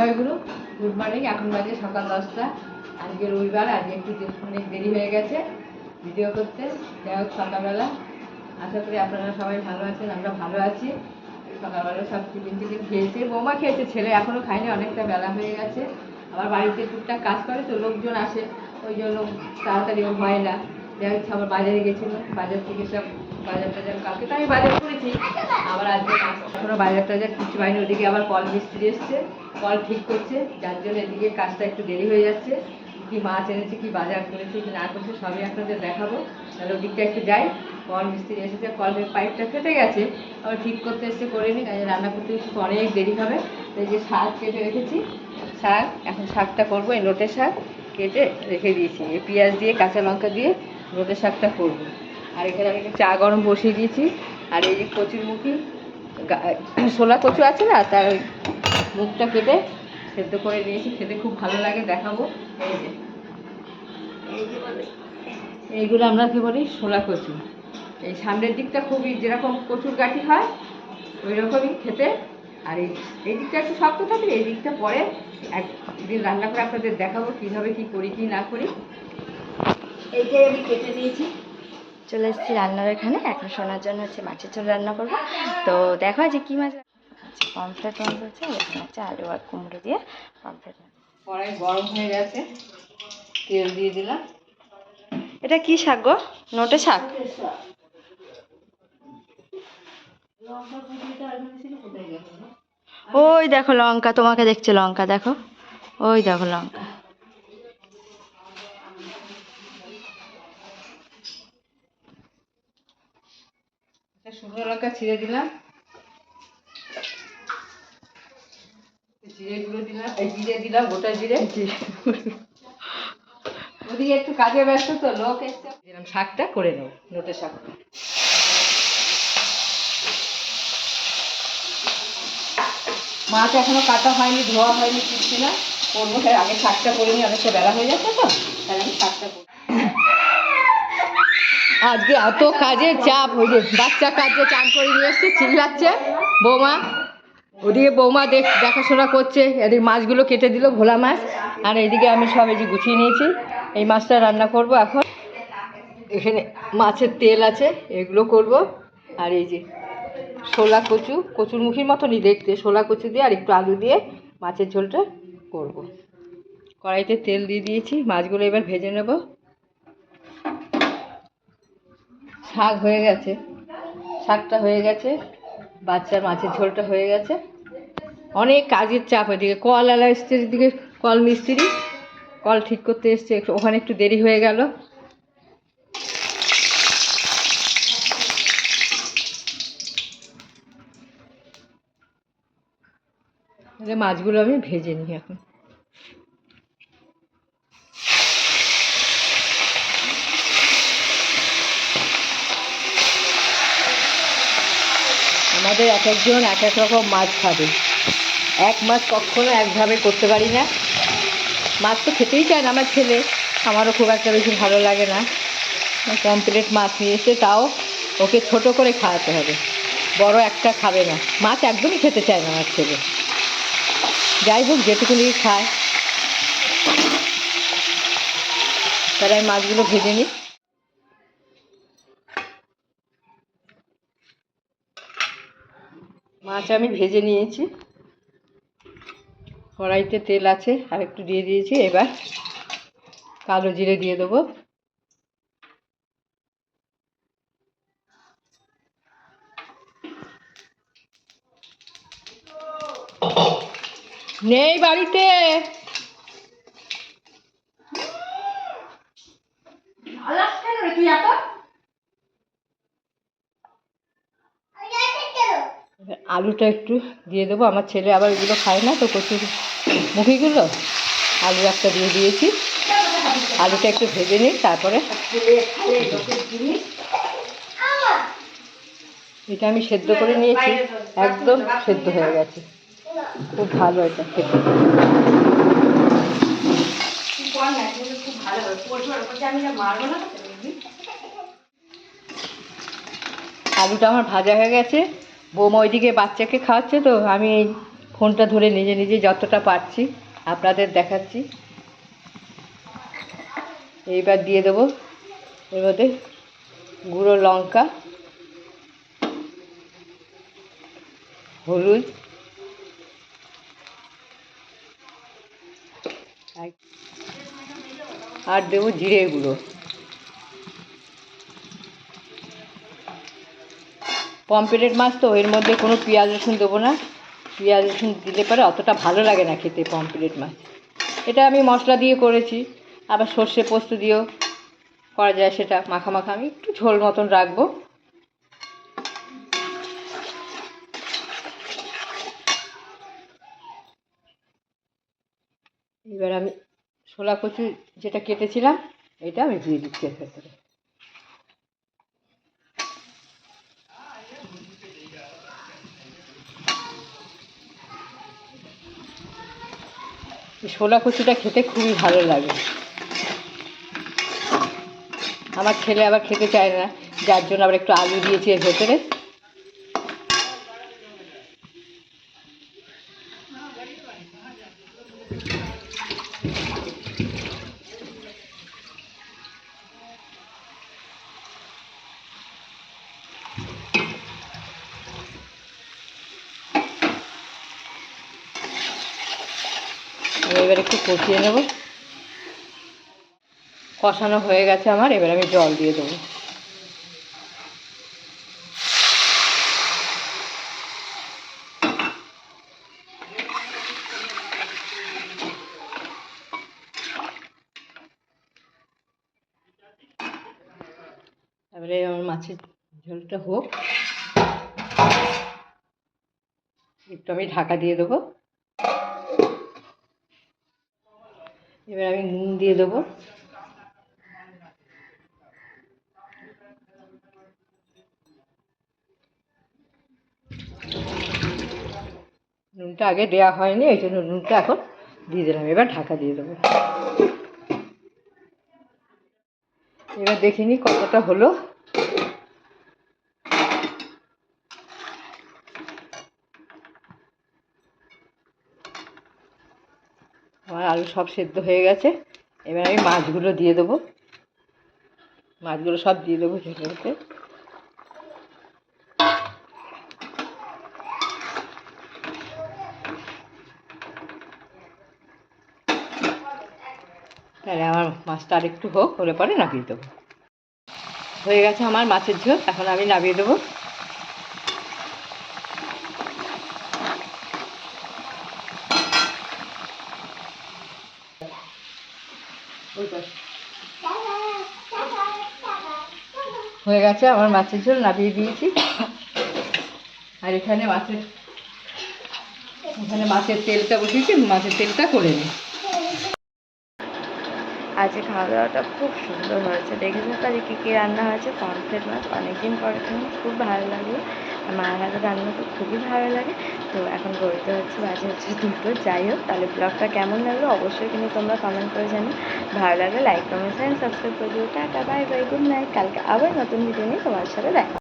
জয়গুরু good morning এখন বাজে সকাল দশটা। আজকে রবিবার, আজকে একটু অনেক দেরি হয়ে গেছে ভিডিও করতে। যাই হোক, সকালবেলা। আশা করি আপনারা সবাই ভালো আছেন, আমরা ভালো আছি। সকালবেলা সব টিফিন টিফিন খেয়েছে। বৌমা খেয়েছে, ছেলে এখনও খায়নি, অনেকটা বেলা হয়ে গেছে। আবার বাড়িতে টুকটাক কাজ করে, তো লোকজন আসে, ওই জন্য তাড়াতাড়ি হয় না। যাই হোক, আবার বাজারে গেছিল বাজার থেকে সব বাজার টাজার কালকে তো আমি বাজার করেছি। আবার আজকে এখনও বাজার টাজার কিছু পাইনি ওদিকে আবার কল মিস্ত্রি এসছে, কল ঠিক করছে, যার জন্য এদিকে কাজটা একটু দেরি হয়ে যাচ্ছে। কি মাছ এনেছে, কি বাজার করেছে, কি না করছে, সবই আপনাদের দেখাবো। তাহলে ওদিকটা একটু যাই, কল মিস্ত্রি এসেছে কলের পাইপটা ফেটে গেছে, আবার ঠিক করতে এসে করিনি কাজে রান্না করতে একটু অনেক দেরি হবে। তো যে শাক কেটে রেখেছি, শাক, এখন শাকটা করব, এই লোটে শাক কেটে রেখে দিয়েছি পেঁয়াজ দিয়ে, কাঁচা লঙ্কা দিয়ে লোটে শাকটা করব। আর এখানে আমি চা গরম বসিয়ে দিয়েছি। আর এই যে কচুর মুখি শোলা কচু আছে না, তার ওই মুখটা কেটে সেদ্ধ করে নিয়েছি। খেতে খুব ভালো লাগে, দেখাবো। এই যে। এইগুলো আমরা কি বলি? শোলা কচু। এই সামনের দিকটা খুবই যেরকম কচুর গাঠি হয় ওই রকমই খেতে। আর এই এই দিকটা একটু শক্ত থাকে, এই দিকটা পরে একদিন রান্না করে আপনাদের দেখাবো কীভাবে কি করি, কি না করি। এইটাই আমি কেটে নিয়েছি চলে এসেছি রান্নার এখানে। এখন শোনার জন্য হচ্ছে মাছের ঝোল রান্না করব। তো দেখো যে কী মাছ আচ্ছা পমফ্লেট মাছ আছে এখানে হচ্ছে আলু আর কুমড়ো দিয়ে পমফ্লেট মাছ। কড়াই গরম হয়ে গেছে তেল দিয়ে দিলাম। এটা কি শাক গো? নোটে শাক। ওই দেখো লঙ্কা তোমাকে দেখছে লঙ্কা দেখো। ওই দেখো লঙ্কা। শুকনো লঙ্কা ছিঁড়ে দিলাম। জিরে গুঁড়ো দিলাম, এই জিরে দিলাম, গোটা জিরে। ওদিকে একটু কাজে ব্যস্ত তো, লোক এসছে। দিলাম শাকটা, করে নেব নোটে শাকটা মাছ এখনও কাটা হয়নি, ধোয়া হয়নি কিছু না। করব আগে শাকটা করে নিই, অনেকটা বেলা হয়ে যাচ্ছে তো, তাই আমি শাকটা করি আজকে এত কাজের চাপ, ওই যে বাচ্চা কাজে চান করে নিয়ে এসছে, চিল্লাচ্ছে। বৌমা, ওদিকে বৌমা দেখ, দেখাশোনা করছে, এদিকে মাছগুলো কেটে দিল, ভোলা মাছ। আর এইদিকে আমি সব এই যে গুছিয়ে নিয়েছি, এই মাছটা রান্না করব এখন। এখানে মাছের তেল আছে, এগুলো করব। আর এই যে শোলা কচু কচুর মুখির মতনই দেখতে শোলা কচু দিয়ে আর একটু আলু দিয়ে মাছের ঝোলটা করব। কড়াইতে তেল দিয়ে দিয়েছি, মাছগুলো এবার ভেজে নেব। শাক হয়ে গেছে। শাকটা হয়ে গেছে, বাচ্চার মাছের ঝোলটা হয়ে গেছে। অনেক কাজের চাপ ওইদিকে কল আলা এসছে এদিকে, কল মিস্ত্রি, কল ঠিক করতে এসছে ওখানে একটু দেরি হয়ে গেল। মাছগুলো আমি ভেজে নিই এখন। আমাদের এক একজন এক এক রকম মাছ খাবে। এক মাছ কখনো একভাবে করতে পারি না। মাছ তো খেতেই চায় না আমার ছেলে। আমারও খুব একটা বেশি ভালো লাগে না। কমপ্লিট মাছ নিয়ে এসে তাও ওকে ছোট করে খাওয়াতে হবে। বড় একটা খাবে না। মাছ একদমই খেতে চায় না আমার ছেলে। যাই হোক, যেটুকুনি খায়। তাহলে আমি মাছগুলো ভেজে নিই। মাছ আমি ভেজে নিয়েছি। কড়াইতে তেল আছে, আর একটু দিয়ে দিয়েছি। এবার কালো জিরে দিয়ে দেবো। নেই বাড়িতে। তুই এত এবার আলুটা একটু দিয়ে দেবো। আমার ছেলে আবার এগুলো খায় না, তো কচুর মুখিগুলো আলু একটা দিয়ে দিয়েছি। আলুটা একটু ভেজে নিই, তারপরে এটা আমি সেদ্ধ করে নিয়েছি। একদম সেদ্ধ হয়ে গেছে। খুব ভালো এটা খেতে। আলুটা আমার ভাজা হয়ে গেছে। বৌমা ওইদিকে বাচ্চাকে খাওয়াচ্ছে তো, আমি ফোনটা ধরে নিজে নিজে যতটা পারছি আপনাদের দেখাচ্ছি। এইবার দিয়ে দেবো। এর মধ্যে গুঁড়ো লঙ্কা, হলুদ, আর- দেবো জিরে গুঁড়ো। পমফ্রেট মাছ তো, এর মধ্যে কোনো পেঁয়াজ, রসুন দেবো না। পেঁয়াজ, রসুন দিলে পরে অতটা ভালো লাগে না খেতে পমফ্রেট মাছ। এটা আমি মশলা দিয়ে করেছি। আবার সর্ষে পোস্ত দিয়েও করা যায় সেটা মাখা মাখা। আমি একটু ঝোল মতন রাখব। এবার আমি ছোলা কচু যেটা কেটেছিলাম, এটা আমি দিয়ে দিচ্ছি এর ভেতরে। ছোলা কচুটা খেতে খুবই ভালো লাগে। আমার ছেলে আবার খেতে চায় না, যার জন্য আবার একটু আলু দিয়েছি এর ভেতরে আমি এবার একটু কষিয়ে নেব। কষানো হয়ে গেছে আমার, এবার আমি জল দিয়ে দেবো। তারপরে আমার মাছের ঝোলটা হোক। একটু আমি ঢাকা দিয়ে দেবো। এবার আমি নুন দিয়ে দেবো। নুনটা আগে দেওয়া হয়নি, ওই জন্য নুনটা এখন দিয়ে দিলাম। এবার ঢাকা দিয়ে দেবো। এবার দেখিনি কতটা হলো আমার আলু সব সেদ্ধ হয়ে গেছে। এবার আমি মাছগুলো দিয়ে দেবো। মাছগুলো সব দিয়ে দেবো ঝোলতে। তাহলে আমার মাছটা আর একটু হোক, হলে পরে নামিয়ে দেবো। হয়ে গেছে আমার মাছের ঝোল, এখন আমি নামিয়ে দেবো ওই পাশে। হয়ে গেছে, আমার মাছের ঝোল নামিয়ে দিয়েছি। আর এখানে মাছের এখানে মাছের তেলটা বসিয়েছি, মাছের তেলটা করে নিই। আজকে খাওয়া দাওয়াটা খুব সুন্দর হয়েছে। দেখেছ তো আজকে কী কী রান্না হয়েছে? পমফ্রেট মাছ। অনেকদিন পরে খেলাম খুব ভালো লাগল। আর মায়ের হাতে রান্না তো খুবই ভালো লাগে। তো এখন গড়িতে হচ্ছে, বাজে হচ্ছে দুটো। যাই হোক, তাহলে ব্লগটা কেমন লাগল অবশ্যই কিন্তু তোমরা কমেন্ট করে জানো ভালো লাগলে লাইক কমেন্ট সাবস্ক্রাইব করে দিও। Tata bye bye good night কালকে আবার নতুন ভিডিও নিয়ে তোমার সাথে দেখা